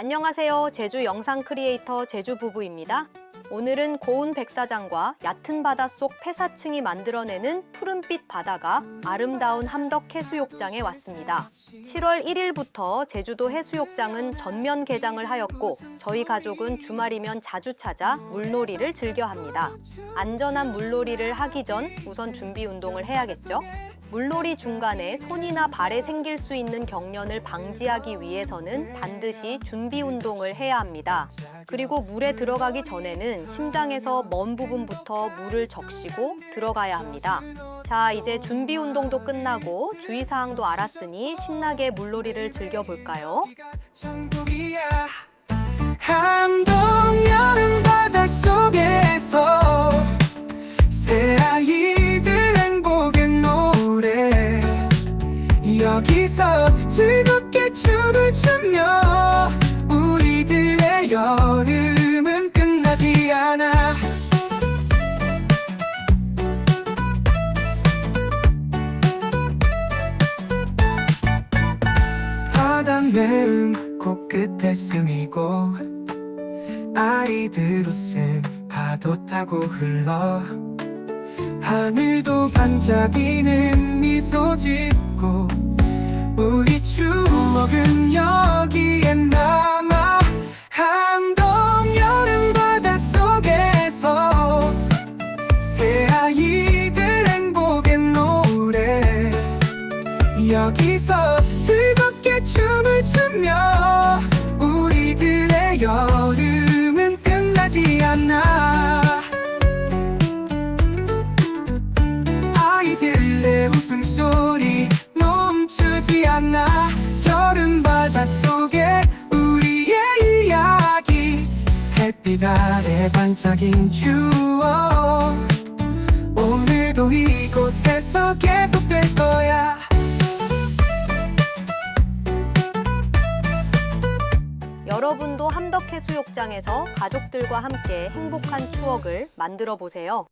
안녕하세요. 제주 영상 크리에이터 제주 부부입니다. 오늘은 고운 백사장과 얕은 바닷속 폐사층이 만들어내는 푸른빛 바다가 아름다운 함덕 해수욕장에 왔습니다. 7월 1일부터 제주도 해수욕장은 전면 개장을 하였고 저희 가족은 주말이면 자주 찾아 물놀이를 즐겨 합니다. 안전한 물놀이를 하기 전 우선 준비 운동을 해야겠죠? 물놀이 중간에 손이나 발에 생길 수 있는 경련을 방지하기 위해서는 반드시 준비 운동을 해야 합니다. 그리고 물에 들어가기 전에는 심장에서 먼 부분부터 물을 적시고 들어가야 합니다. 자, 이제 준비 운동도 끝나고 주의사항도 알았으니 신나게 물놀이를 즐겨볼까요? 여기서 즐겁게 춤을 추며 우리들의 여름은 끝나지 않아. 바다 내음 코끝에 스미고 아이들 웃음 파도 타고 흘러 하늘도 반짝이는 미소 짓고 우리 추억은 여기에 남아 함동 여름 바닷속에서 새아이들 행복의 노래. 여기서 즐겁게 춤을 추며 우리들의 여름은 끝나지 않아. 아이들의 웃음소리 않아 여름 바닷속에 우리의 이야기. 햇빛 아래 반짝인 추억. 오늘도 이곳에서 계속될 거야. 여러분도 함덕 해 수욕장에서 가족들과 함께 행복한 추억을 만들어 보세요.